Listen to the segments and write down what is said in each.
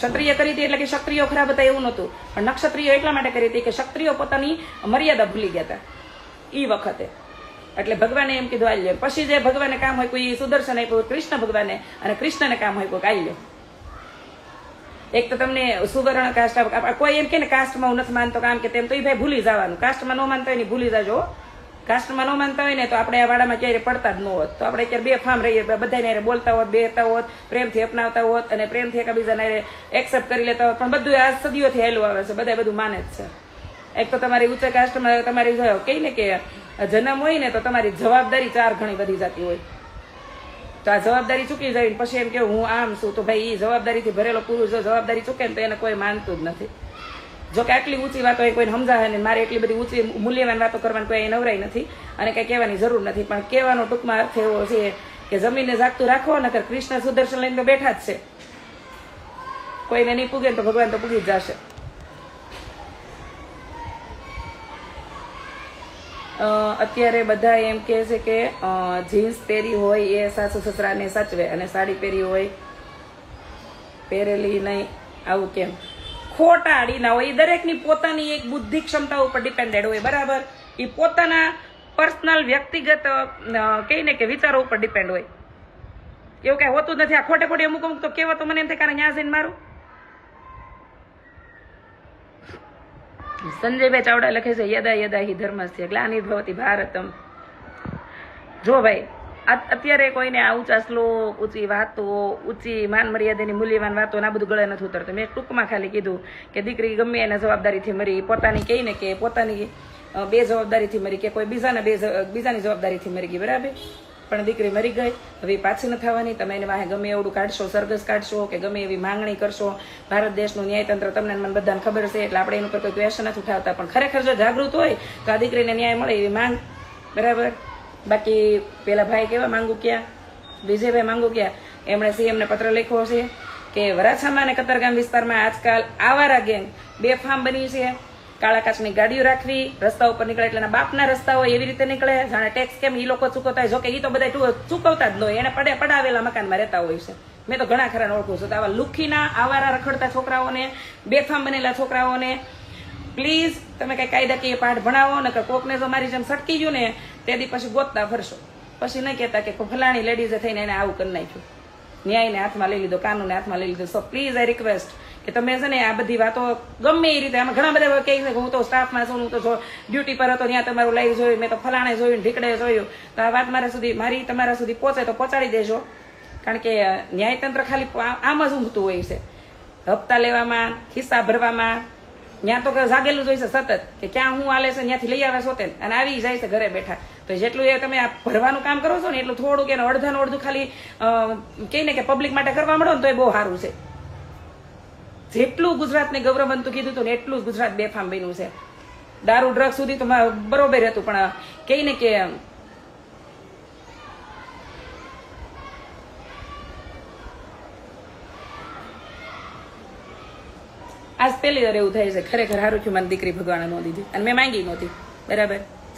ક્ષત્રિય કરી હતી એટલે કે ક્ષત્રિયો ખરાબ હતા એવું નહોતું. પણ નક્ષત્રિયો એટલા માટે કરી હતી કે ક્ષત્રિયો પોતાની મર્યાદા ભૂલી ગયા હતા. એ વખતે. એટલે ભગવાને એમ કીધું આલ્યો પછી જે ભગવાને કામ હોય કોઈ સુદર્શન આપ્યું, કૃષ્ણ ભગવાને, અને કૃષ્ણને કામ હોય કોઈ લે એક તો તમને સુવર્ણ કાસ્ટ કોઈ એમ કે ને કાસ્ટમાં હું નથી માનતો કામ કે તેમ તો એ ભાઈ ભૂલી જવાનું. કાસ્ટમાં ન માનતો એની ભૂલી જાજો. કાસ્ટમાં ન માનતા હોય ને તો આપણે આ વાડામાં ક્યારેય પડતા જ ન હોત. તો આપણે અત્યારે બે ફામ રહીએ બધાને ને બોલતા હોત, બેહતા હોત, પ્રેમથી અપનાવતા હોત અને પ્રેમથી એકબીજાને એક્સેપ્ટ કરી લેતા હોત. પણ બધું આ સદીઓથી હેલું આવે છે બધા બધું માને જ છે. એક તો તમારી ઉચ્ચ કાસ્ટમાં તમારી કહી ને કે જન્મ હોય ને તો તમારી જવાબદારી ચાર ઘણી બધી જતી હોય. તો આ જવાબદારી ચૂકી જાય પછી એમ કે હું આમ છું, તો ભાઈ એ જવાબદારીથી ભરેલો પુરુષ જવાબદારી ચૂકે ને તો એને કોઈ માનતું જ નથી. જો કે આટલી ઊંચી વાતો એ કોઈને સમજાવે ને મારે એટલી બધી ઊંચી મૂલ્યવાન વાતો કરવાની કોઈ નવરાઈ નથી અને કંઈ કહેવાની જરૂર નથી. પણ કહેવાનો ટૂંકમાં અર્થ એવો છે કે જમીનને જાગતું રાખો નકર કૃષ્ણ સુદર્શન લઈને તો બેઠા જ છે. કોઈને નહીં પૂગે તો ભગવાન તો પૂગી જ જશે. અત્યારે બધા એમ કહે છે કે જીન્સ પહેરી હોય એ સાસુ સસરાને સાચવે અને સાડી પહેરી હોય પહેરેલી નહીં. આવું કેમ? ખોટા આડીના હોય. એ દરેકની પોતાની એક બુદ્ધિ ક્ષમતા ઉપર ડિપેન્ડેડ હોય. બરાબર? એ પોતાના પર્સનલ વ્યક્તિગત કહીને કે વિચારો ઉપર ડિપેન્ડ હોય. એવું કઈ હોતું નથી. આ ખોટે ખોટી અમુક અમુક તો કહેવાતો મને એમ થાય કારણ ન્યા જઈને મારું. સંજયભાઈ ચાવડા લખે છે, યદા યદા હિ ધર્મસ્ય ગ્લાનિ ભવતી ભારતમ. જો ભાઈ અત્યારે કોઈને આ ઊંચા શ્લોક ઊંચી વાતો, ઊંચી માન મર્યાદાની મૂલ્યવાન વાતો આ બધું ગળે નથી ઉતરતું. મેં ટૂંકમાં ખાલી કીધું કે દીકરી ગમે એના જવાબદારીથી મરી, પોતાની કહી ને કે પોતાની બે જવાબદારીથી મરી કે કોઈ બીજાને બે બીજાની જવાબદારીથી મરી ગઈ, બરાબર? પણ દીકરી મરી ગઈ, હવે પાછી ન થવાની તમે એને વાહે ગમે એવડું કાઢશો, સરઘસ કાઢશો કે ગમે એવી માંગણી કરશો. ભારત દેશનું ન્યાયતંત્ર તમને મને બધાને ખબર છે, એટલે આપણે એની ઉપર કોઈ ક્વેશ્ચન નથી ઉઠાવતા. પણ ખરેખર જો જાગૃત હોય, તો આ દીકરીને ન્યાય મળે એવી માંગ, બરાબર? બાકી પેલા ભાઈ કેવા માંગુ ક્યાં? વિજયભાઈ માંગુ ક્યાં? એમણે સીએમને પત્ર લખ્યો છે કે વરાછામાં અને કતરગામ વિસ્તારમાં આજકાલ આવારા ગેંગ બે ફાર્મ બની છે. કાળા કાચની ગાડીઓ રાખવી, રસ્તા ઉપર નીકળે એટલે બાપના રસ્તા હોય એવી રીતે નીકળે. જાણે ટેક્સ કેમ એ લોકો ચૂકવતા હોય? જોકે એ તો બધા ચૂકવતા જ ન હોય. એને પડે પડાવેલા મકાનમાં રહેતા હોય છે. મેં તો ઘણા ખરા ઓળખું છું. તો આવા લુખીના, આવારા રખડતા છોકરાઓને, બેફામ બનેલા છોકરાઓને પ્લીઝ તમે કઈ કાયદાકીય પાઠ ભણાવો ને કોકને જો મારી જેમ સટકી ગયું ને તે દી પછી ગોતતા ફરશો. પછી નહીં કહેતા કે ફલાણી લેડીઝે થઈને એને આવું કરી નાખ્યું. ન્યાયને હાથમાં લઈ લીધો, કાનૂને હાથમાં લઈ લીધો. સો પ્લીઝ આઈ રિક્વેસ્ટ કે તમે છે ને આ બધી વાતો ગમે એ રીતે, આમાં ઘણા બધા કહે છે હું તો સ્ટાફમાં છું, હું તો જો ડ્યુટી પર હતો, ત્યાં તમારું લાઈવ જોયું, મેં તો ફલાણે જોયું, ઢીકડે જોયું. તો આ વાત મારા સુધી, મારી તમારા સુધી પહોંચે તો પહોંચાડી દેજો. કારણ કે, ન્યાયતંત્ર ખાલી આમ જ ઊંઘતું હોય છે. હપ્તા લેવામાં, ખિસ્સા ભરવામાં ત્યાં તો જાગેલું જ હોય છે સતત, કે ક્યાં હું આલે છે ત્યાંથી લઈ આવે સોતે અને આવી જાય છે ઘરે બેઠા. તો જેટલું એ તમે આ ભરવાનું કામ કરો છો ને, એટલું થોડુંક એનું અડધાનું અડધું ખાલી કહે ને કે પબ્લિક માટે કરવા મળો ને તો એ બહુ સારું છે. જેટલું ગુજરાતને ગૌરવ બનતું કીધું હતું ને, એટલું જ ગુજરાત બેફામ બન્યું છે. દારૂ ડ્રગ સુધી તો બરોબર હતું, પણ, કહે ને કે આજ પહેલી વાર એવું થાય છે, ખરેખર સારું થયું, મને દીકરી ભગવાને ન દીધી. અને મેં માંગી નહોતી, બરાબર?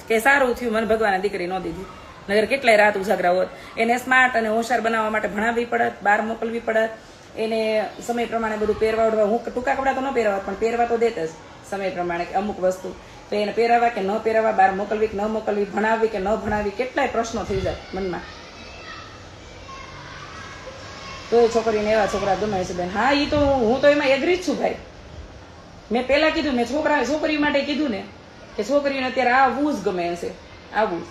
કે સારું થયું, મને ભગવાને દીકરી ન દીધી. નગર કેટલાય રાત ઉજાગરા હોત. એને સ્માર્ટ અને હોશિયાર બનાવવા માટે ભણાવવી પડત, બહાર મોકલવી પડત. એને સમય પ્રમાણે બધું પહેરવા ઉડવા, હું ટૂંકા કપડાં તો ન પહેરવા પણ પહેરવા તો દેત જ સમય પ્રમાણે અમુક વસ્તુ. તો એને પહેરાવા કે ન પહેરાવા, બહાર મોકલવી કે ન મોકલવી, ભણાવવી કે ન ભણાવવી, કેટલાય પ્રશ્નો થઈ જાય મનમાં. તો એ છોકરીને એવા છોકરા ગમે છે બેન. હા એ તો હું તો એમાં એગ્રી જ છું ભાઈ. મેં પહેલા કીધું, મેં છોકરા છોકરી માટે કીધું ને, કે છોકરીઓને અત્યારે આવવું જ ગમે છે આવવું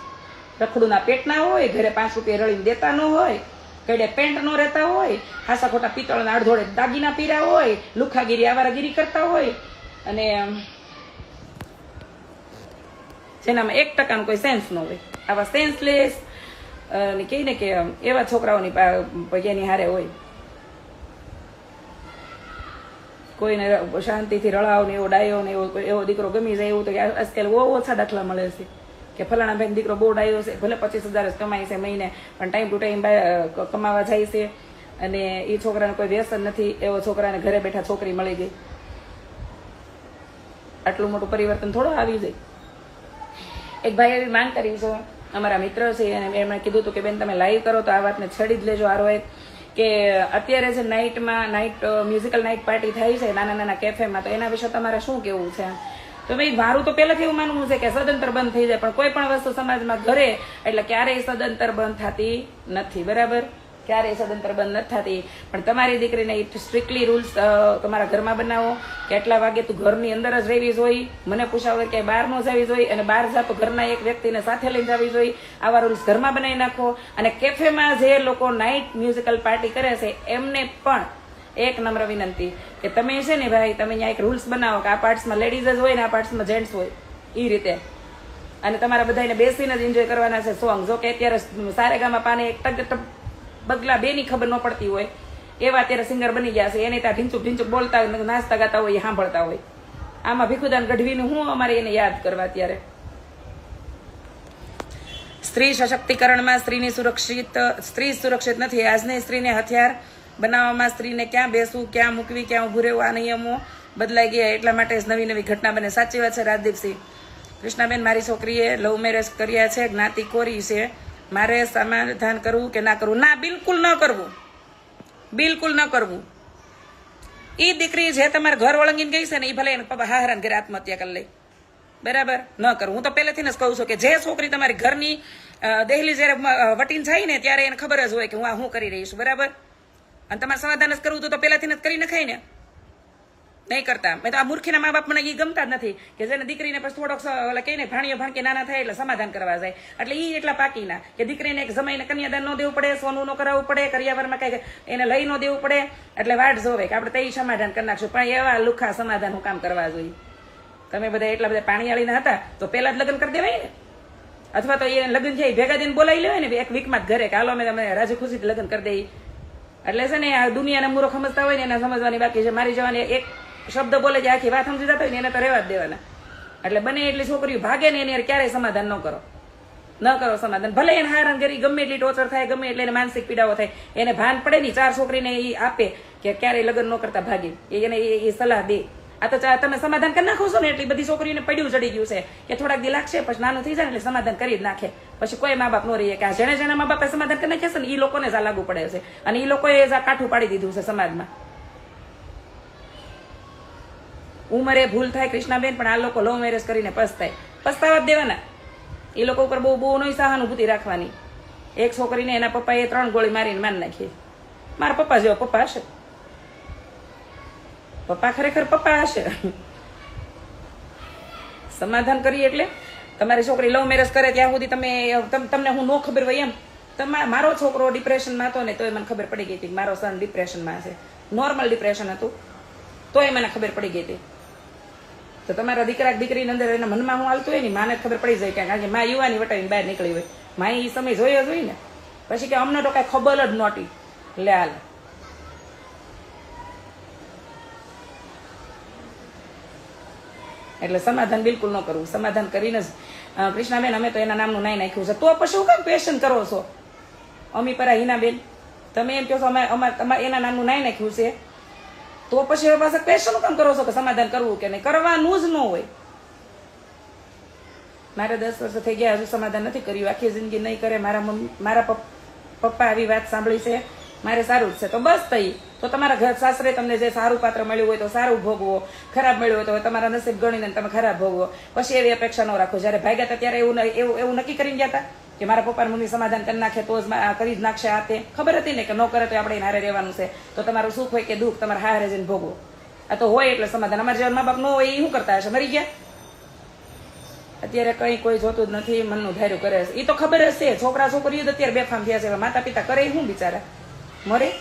રખડુંના પેટ ના હોય, ઘરે પાંચ રૂપિયા રળીને દેતા ન હોય કડે પેન્ટ નો રહેતા હોય, હાસા ખોટા પિત્તળના અડધોડે દાગીના પીરા હોય, લુખાગીરી, આવારાગીરી કરતા હોય, અને જેનામાં એક ટકાનો કોઈ સેન્સ ન હોય. આવા સેન્સલેસ અને કહે ને કે એવા છોકરાઓની એની હારે હોય. કોઈને શાંતિથી રળાવ ને એવો ડાયો ને એવો એવો દીકરો ગમી જાય એવું તો આજકાલ બહુ ઓછા દાખલા મળે છે. કે ફલાણા બેન દીકરો બહુ ડાયો છે, ભલે પચીસ હજાર જ કમાય છે મહિને, પણ ટાઈમ ટુ ટાઈમ કમાવા જાય છે. અને એ છોકરાને કોઈ વ્યસન નથી, એવો છોકરાને ઘરે બેઠા છોકરી મળી ગઈ. આટલું મોટું પરિવર્તન થોડું આવી જાય. એક ભાઈ એવી માંગ કરી છે, અમારા મિત્ર છે, અને એમણે કીધું હતું કે, બેન, તમે લાઈવ કરો તો આ વાતને છેડી જ લેજો આરો એક કે અત્યારે જે નાઇટમાં નાઇટ મ્યુઝિકલ નાઇટ પાર્ટી થાય છે નાના નાના કેફેમાં તો એના વિશે તમારે શું કેવું છે? તો ભાઈ, મારું તો પહેલાથી એવું માનવું છે કે સદંતર બંધ થઈ જાય, પણ કોઈ પણ વસ્તુ સમાજમાં ઘરે, એટલે ક્યારેય સદંતર બંધ થતી નથી, બરાબર? ક્યારેય સદંતર બંધ નથી થતી. પણ તમારી દીકરીને સ્ટ્રિક્ટલી રૂલ્સ તમારા ઘરમાં બનાવો. કેટલા વાગે તું ઘરની અંદર જ રહેવી જોઈએ મને વગર ક્યાંય બહાર ન જવી જોઈએ અને બહાર જા તો ઘરના એક વ્યક્તિને સાથે લઈને જવી જોઈએ આવા રૂલ્સ ઘરમાં બનાવી નાખો. અને કેફેમાં જે લોકો નાઇટ મ્યુઝિકલ પાર્ટી કરે છે, એમને પણ એક નમ્ર વિનંતી કે તમે છે ને ભાઈ, તમે અહીંયા એક રૂલ્સ બનાવો કે આ પાર્ટ્સમાં લેડીઝ જ હોય ને આ પાર્ટ્સમાં જેન્ટ્સ હોય. એ રીતે. અને તમારા બધાને બેસીને જ એન્જોય કરવાના છે સોંગ જો કે અત્યારે સારેગામાં પાને એક ટક બગલા બેની ખબર ન પડતી હોય. એવા અત્યારે સિંગર બની ગયા છે. એને ત્યાં ઢીંચુક ઢીંચુક બોલતા હોય નાચતા ગાતા હોય સાંભળતા હોય. આમાં ભીખુદાન ગઢવીનું હું અમારે એને યાદ કરવા અત્યારે? સ્ત્રી સશક્તિકરણમાં સ્ત્રીની સુરક્ષિત, સ્ત્રી સુરક્ષિત નથી. આજની સ્ત્રીને હથિયાર બનાવવામાં સ્ત્રીને ક્યાં બેસવું, ક્યાં મૂકવી, ક્યાં ઊભું રહેવું, આ નિયમો બદલાઈ ગયા એટલા માટે જ નવી નવી ઘટના બને. સાચી વાત છે રાજદીપસિંહ. કૃષ્ણાબેન, મારી છોકરીએ લવ મેરેજ કર્યા છે. જ્ઞાતિ કોરી છે. મારે સમાધાન કરવું કે ના કરવું? ના, બિલકુલ ન કરવું. બિલકુલ ન કરવું. એ દીકરી જે તમારા ઘર વળંગીને ગઈ છે ને એ ભલે એને પપ્પા હાહરાન ઘરે આત્મહત્યા કરી લે. બરાબર? ન કરવું. હું તો પહેલેથી જ કહું છું કે જે છોકરી તમારી ઘરની દહેલી જ્યારે વટીન જાય ને, ત્યારે એને ખબર જ હોય કે હું આ શું કરી રહી છું. બરાબર? અને તમારે સમાધાન જ કરવું તો પહેલાથી જ કરી નખાય ને. નહીં કરતા. મેં તો આ મૂર્ખીના મા બાપ મને એ ગમતા જ નથી કે જેને દીકરીને પછી થોડોક ઓલા કહીને ભાણીએ ભણકે નાના થાય એટલે સમાધાન કરવા જાય. એટલે એ એટલા પાકીના કે દીકરીને એક જમાઈને કન્યાદાન ન દેવું પડે, સોનું ન કરાવવું પડે, કરિયાવરમાં કઈ એને લઈ ન દેવું પડે, એટલે વાટ જોવે કે આપણે તે સમાધાન કરી નાખશું. પણ એવા લુખા સમાધાન હું કામ કરવા જોઈએ. તમે બધા એટલા બધા પાણીયાળીના હતા, તો પહેલા જ લગ્ન કરી દેવાય ને. અથવા તો એ લગ્ન છે ભેગા દઈને બોલાવી લેવાય ને એક વીકમાં જ ઘરે કે હાલો અમે તમે રાજી ખુશીથી લગ્ન કરી દઈએ. એટલે છે ને આ દુનિયાના મૂરો સમજતા હોય ને એને સમજવાની બાકી છે. મારી જવાની એક શબ્દ બોલે જે આખી વાત સમજી જતા હોય ને એને તો રહેવા જ દેવાના. એટલે બને એટલી છોકરીઓ ભાગે ને એને ક્યારેય સમાધાન ન કરો. ન કરો સમાધાન. ભલે એને હારણ કરી, ગમે એટલી ટોચર થાય, ગમે એટલે એને માનસિક પીડાઓ થાય, એને ભાન પડે ને ચાર છોકરીને એ આપે કે ક્યારેય લગ્ન ન કરતા ભાગે. એને એ સલાહ દે. આ તો તમે સમાધાન કરી નાખો છો ને એટલી બધી છોકરીઓને પડ્યું ચડી ગયું છે કે થોડાક દી લાગશે, પછી નાનું થઈ જાય એટલે સમાધાન કરી જ નાખે. પછી કોઈ મા બાપ નો રહીએ કે આ જેને જેના મા બાપે સમાધાન કરી નાખ્યા છે ને એ લોકોને જ આ લાગુ પડે છે. અને એ લોકોએ આ કાઠું પાડી દીધું છે સમાજમાં. ઉંમરે ભૂલ થાય કૃષ્ણાબેન, પણ આ લોકો લવ મેરેજ કરીને પસ્તાય. પસ્તાવા દેવાના. એ લોકો ઉપર બહુ બહુ નહીં સહાનુભૂતિ રાખવાની. એક છોકરીને એના પપ્પાએ ત્રણ ગોળી મારીને માન નાખી. મારા પપ્પા જેવો પપ્પા હશે. પપ્પા ખરેખર પપ્પા હશે. સમાધાન કરીએ એટલે? તમારી છોકરી લવ મેરેજ કરે ત્યાં સુધી તમે તમ- તમને હું નો ખબર હોય એમ. તમા મારો છોકરો ડિપ્રેશનમાં હતો ને તોય મને ખબર પડી ગઈ હતી મારો સન ડિપ્રેશનમાં છે નોર્મલ ડિપ્રેશન હતું. તોય મને ખબર પડી ગઈ હતી. તો તમારા દીકરા દીકરી અંદર એના મનમાં હું હાલતું હોય ને, માને ખબર પડી જાય કારણ કે માં યુવાની વટાવીને બહાર નીકળી હોય. માં એ સમય જોયો જ હોય ને. પછી કે અમને તો કાંઈ ખબર જ નહોતી. લે હાલ. એટલે સમાધાન બિલકુલ ન કરવું. સમાધાન કરીને જ કૃષ્ણાબેન, અમે તો એના નામનું નાઈ નાખ્યું છે. તો પછી હું કેમ પેશન કરો છો? અમી પરા હિનાબેન, તમે એમ કહો છો અમે અમારે એના નામનું નાઈ નાખ્યું છે. તો પછી હવે પાછા ક્વેશ્ચન કામ કરો છો કે સમાધાન કરવું કે નહીં? કરવાનું જ ન હોય. મારે દસ વર્ષ થઈ ગયા, હજુ સમાધાન નથી કર્યું. આખી જિંદગી નહીં કરે. મારા મમ્મી, મારા પપ્પા આવી વાત સાંભળી છે. મારે સારું જ છે. તો બસ થઈ તો તમારા ઘર સાસરે તમને જે સારું પાત્ર મળ્યું હોય તો સારું ભોગવો. ખરાબ મળ્યું હોય તો તમારા નસીબ ગણીને તમે ખરાબ ભોગવો. પછી એવી અપેક્ષા ન રાખો. જ્યારે ભાગ્યા હતા ત્યારે એવું એવું એવું નક્કી કરીને ગયા હતા? કે મારા પપ્પા મમ્મી સમાધાન કરી નાખે, તો જ કરી જ નાખશે આ તે ખબર હતી ને કે ન કરે તો આપણે હારે રહેવાનું છે. તો તમારું સુખ હોય કે દુઃખ, તમારે હારે જઈને ભોગવો. આ તો હોય એટલે સમાધાન. અમારા જેવા મા બાપ ન હોય એ શું કરતા હશે? મરી ગયા? અત્યારે કઈ કોઈ જોતું જ નથી, મનનું ધાર્યું કરે છે. એ તો ખબર છે છોકરા છોકરીઓ અત્યારે બેફામ થયા છે. માતા પિતા કરે શું બિચારા? મરે?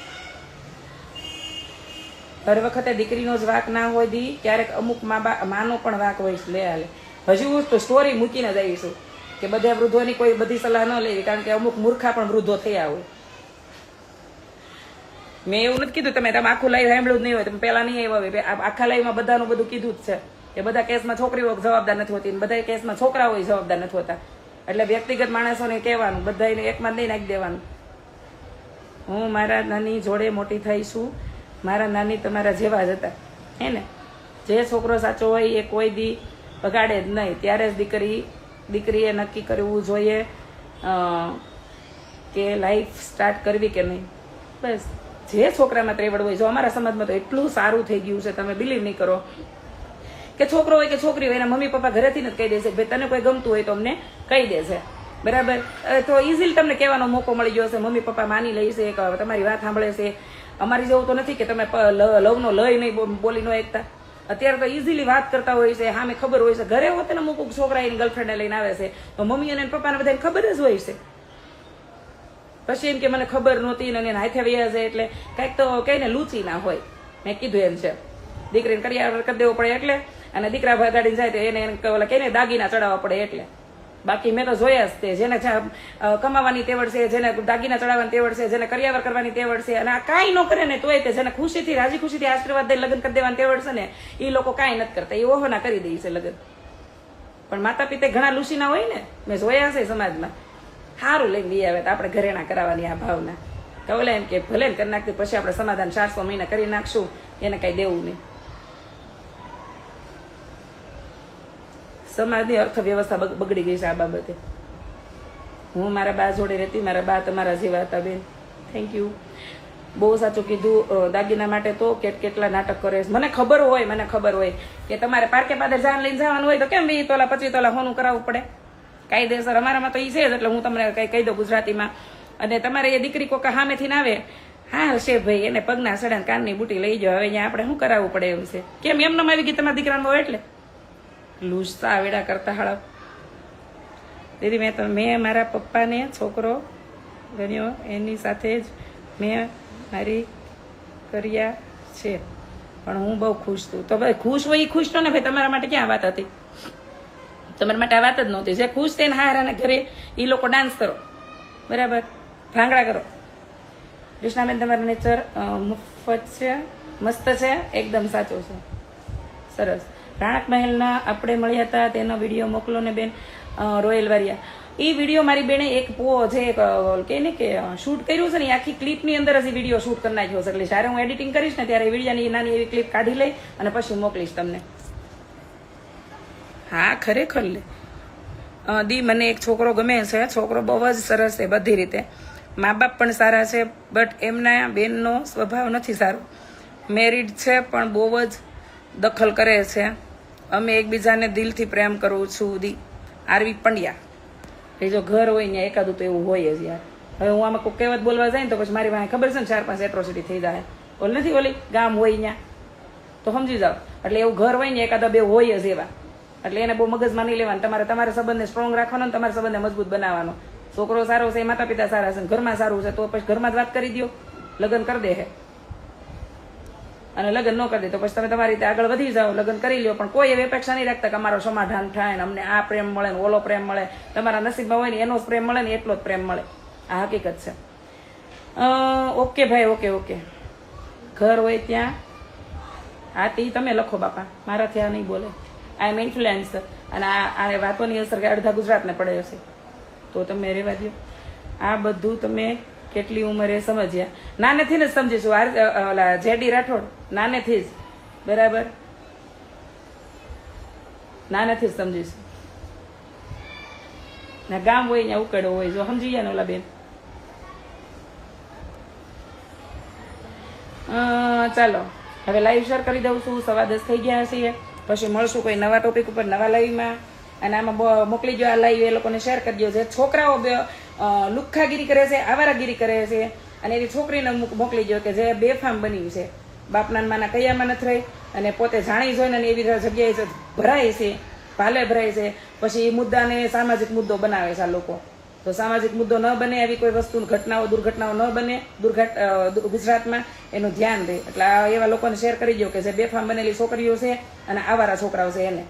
હર વખતે દીકરીનો જ વાક ના હોય દી. ક્યારેક અમુક મા બાપ માનો પણ વાક હોય લે હાલે. હજુ તો સ્ટોરી મૂકીને જ આવીશું. કે બધા વૃદ્ધોની કોઈ બધી સલાહ ન લેવી, કારણ કે અમુક મૂર્ખા પણ વૃદ્ધો થયા હોય. મેં એવું નથી કીધું, તમે તમે આખું લાઈવ સાંભળ્યું જ નહીં હોય, તમે પહેલા નહીં આવ્યા હોય આખા લાઈવમાં બધાનું બધું કીધું જ છે. કે બધા કેસમાં છોકરીઓ જવાબદાર નથી હોતી બધા કેસમાં છોકરાઓ જવાબદાર નથી હોતા. એટલે વ્યક્તિગત માણસોને કહેવાનું બધાને એકમાં નહીં નાખી દેવાનું. હું મારા નાની જોડે મોટી થઈ છું. મારા નાની તમારા જેવા જ હતા. હે ને? જે છોકરો સાચો હોય એ કોઈ દી બગાડે જ નહીં. ત્યારે જ દીકરી દીકરીએ નક્કી કરવું જોઈએ કે લાઈફ સ્ટાર્ટ કરવી કે નહીં. બસ, જે છોકરામાં ત્રેવડ હોય, જો અમારા સમાજમાં તો એટલું સારું થઈ ગયું છે, તમે બિલીવ નહીં કરો. કે છોકરો હોય કે છોકરી હોય, એના મમ્મી પપ્પા ઘરેથી જ કહી દેશે, ભાઈ, તને કોઈ ગમતું હોય તો અમને કહી દેશે. બરાબર? તો ઇઝીલી તમને કહેવાનો મોકો મળી ગયો છે મમ્મી પપ્પા માની લેશે કે તમારી વાત સાંભળે છે. અમારી જેવું તો નથી કે તમે લવનો લય નહીં બોલી ન એકતા. અત્યારે તો ઇઝીલી વાત કરતા હોય છે સામે ખબર હોય છે. ઘરે હોત ને અમુક છોકરા એની ગર્લફ્રેન્ડને લઈને આવે છે. તો મમ્મી અને પપ્પાને બધાને ખબર જ હોય છે. પછી એમ કે મને ખબર નહોતી ને એને હાથે વયા છે એટલે કાંઈક તો કઈને લૂચી ના હોય. મેં કીધું એમ છે. દીકરીને કરિયાવર કરી દેવો પડે એટલે. અને દીકરા ભગાડીને જાય તો એને ઓલા કઈને દાગીના ચડાવવા પડે એટલે. બાકી મેં તો જોયા જ તે. જેને કમાવાની તેવડ છે, જેને દાગીના ચડાવવાની તેવડ છે, જેને કરિયાવર કરવાની તેવડ છે, અને આ કાંઈ ન કરે ને તોય તે જેને ખુશીથી રાજી ખુશીથી આશીર્વાદ દઈ લગ્ન કરી દેવાની તેવડ છે ને એ લોકો કાંઈ નથી કરતા. એ ઓહોના કરી દે છે લગ્ન. પણ માતા પિતા ઘણા લુસીના હોય ને, મેં જોયા છે સમાજમાં. સારું લઈને લઈ આવે તો આપણે ઘરેણા કરાવવાની આ ભાવના. તો એમ કે ભલે કરી નાખતી, પછી આપણે સમાધાન ચારસો મહિના કરી નાખશું, એને કાંઈ દેવું નહીં. સમાજની અર્થવ્યવસ્થા બગ- બગડી ગઈ છે આ બાબતે. હું મારા બા જોડે રહેતી, મારા બા તમારા જેવા હતા બેન. થેન્ક યુ બહુ સાચું કીધું દાગીના માટે તો કેટ કેટલા નાટક કરે મને ખબર હોય, મને ખબર હોય કે તમારે પાર્કે પાદર જાન લઈને જવાનું હોય તો કેમ વીસ તોલા પચીસ તોલા હોનું કરાવવું પડે? કાયદેસર, અમારામાં તો એ છે જ, એટલે હું તમને કઈ કહી દઉં ગુજરાતીમાં. અને તમારે એ દીકરી કોકા સામેથી ના આવે, હા હશે ભાઈ, એને પગના સડા કાનની બુટી લઈ જાઓ, હવે અહીંયા આપણે શું કરાવવું પડે એમ છે? કેમ એમને આવી ગઈ તમારા દીકરાનો એટલે? લૂસતા આવેડા કરતા હળપ દીદી, મેં તો, મેં મારા પપ્પાને, છોકરો, ગણ્યો, એની સાથે જ મેં મારી કર્યા છે. પણ હું બહુ ખુશ છું. તો ભાઈ, ખુશ હોય એ ખુશ છો ને ભાઈ, તમારા માટે ક્યાં વાત હતી? તમારા માટે આ વાત જ નહોતી. જે ખુશ થઈને હારાના ઘરે એ લોકો ડાન્સ કરો. બરાબર? ભાંગડા કરો. કૃષ્ણાબેન, તમારું નેચર મફત છે. મસ્ત છે. એકદમ સાચું છે. સરસ. રાણક મહેલના આપણે મળ્યા હતા, તેનો વીડિયો મોકલો ને બેન રોયલ વારિયા. એ વીડિયો મારી બેને એક પો જે કે ને કે શૂટ કર્યું છે ને આખી ક્લિપની અંદર જ વીડિયો શૂટ કરી નાખ્યો છે. એટલે જ્યારે હું એડિટિંગ કરીશ ને, ત્યારે વિડીયાની નાની એવી ક્લિપ કાઢી લઈ અને પછી મોકલીશ તમને. હા, ખરેખર લે. દી, મને એક છોકરો ગમે છે. છોકરો બહુ જ સરસ છે, બધી રીતે. મા બાપ પણ સારા છે બટ એમના બેનનો સ્વભાવ નથી સારો. મેરિડ છે, પણ બહુ જ દખલ કરે છે. અમે એકબીજાને દિલથી પ્રેમ કરું છું, દી. આરવી પંડ્યા. એ જો ઘર હોય ને એકાદું તો એવું હોય જ યાર. હવે હું આમાં કોઈ કહેવત બોલવા જાય ને તો પછી મારી પાસે ખબર છે ને ચાર પાંચ એટ્રોસિટી થઈ જાય. ઓલ નથી ઓલી ગામ હોય ત્યાં તો સમજી જાઓ. એટલે એવું ઘર હોય ને એકાદા બે હોય જ એવા. એટલે એને બહુ મગજ માની લેવાનું. તમારે તમારા સંબંધને સ્ટ્રોંગ રાખવાનો ને તમારા સંબંધને મજબૂત બનાવવાનો. છોકરો સારો છે માતા પિતા સારા છે ઘરમાં સારું છે, તો પછી ઘરમાં જ વાત કરી દો લગ્ન કરી દે હે અને લગ્ન ન કરી દે તો પછી તમે તમારી રીતે આગળ વધી જાઓ, લગ્ન કરી લો પણ કોઈ એવી અપેક્ષા નહીં રાખતા કે અમારો સમાધાન થાય ને અમને આ પ્રેમ મળે ને ઓલો પ્રેમ મળે. તમારા નસીબમાં હોય ને એનો પ્રેમ મળે ને એટલો જ પ્રેમ મળે. આ હકીકત છે. ઓકે ભાઈ ઓકે ઓકે ઘર હોય ત્યાં. હા તે તમે લખો બાપા. મારાથી આ નહીં બોલે. આઈ એમ ઇન્ફ્લુએન્સર અને આ આ વાતોની અસર અડધા ગુજરાતને પડે હશે. તો તમે રહેવા દો આ બધું તમે કેટલી ઉંમરે સમજ્યા? નાનેથી ને સમજીશું. ઓલા જેડી રાઠોડ, નાનેથી જ. બરાબર? નાનેથી જ સમજીશું. ને ગામ હોય ત્યાં ઉકેડો હોય. જો સમજી ગયા ને ઓલા બેન? ચાલો. હવે લાઈવ શેર કરી દઉં છું. સવા દસ થઈ ગયા છીએ. પછી મળશું કોઈ નવા ટોપિક ઉપર, નવા લાઈવમાં અને આમાં મોકલી દો આ લાઈવ એ લોકોને શેર કરી દો જે છોકરાઓ લુખ્ખાગીરી કરે છે, આવારાગીરી કરે છે અને એવી છોકરીને મૂક- મોકલી દો કે જે બેફામ બની છે. બાપના માના કયામાં નથી રહી અને પોતે જાણી જોઈને અને એવી જગ્યાએ ભરાય છે, ભાલે ભરાય છે. પછી એ મુદ્દાને સામાજિક મુદ્દો બનાવે છે આ લોકો. તો સામાજિક મુદ્દો ન બને એવી કોઈ વસ્તુ ઘટનાઓ, દુર્ઘટનાઓ ન બને ગુજરાતમાં એનું ધ્યાન રહે. એટલે એવા લોકોને શેર કરી દો કે જે બેફામ બનેલી છોકરીઓ છે અને આવારા છોકરાઓ છે એને.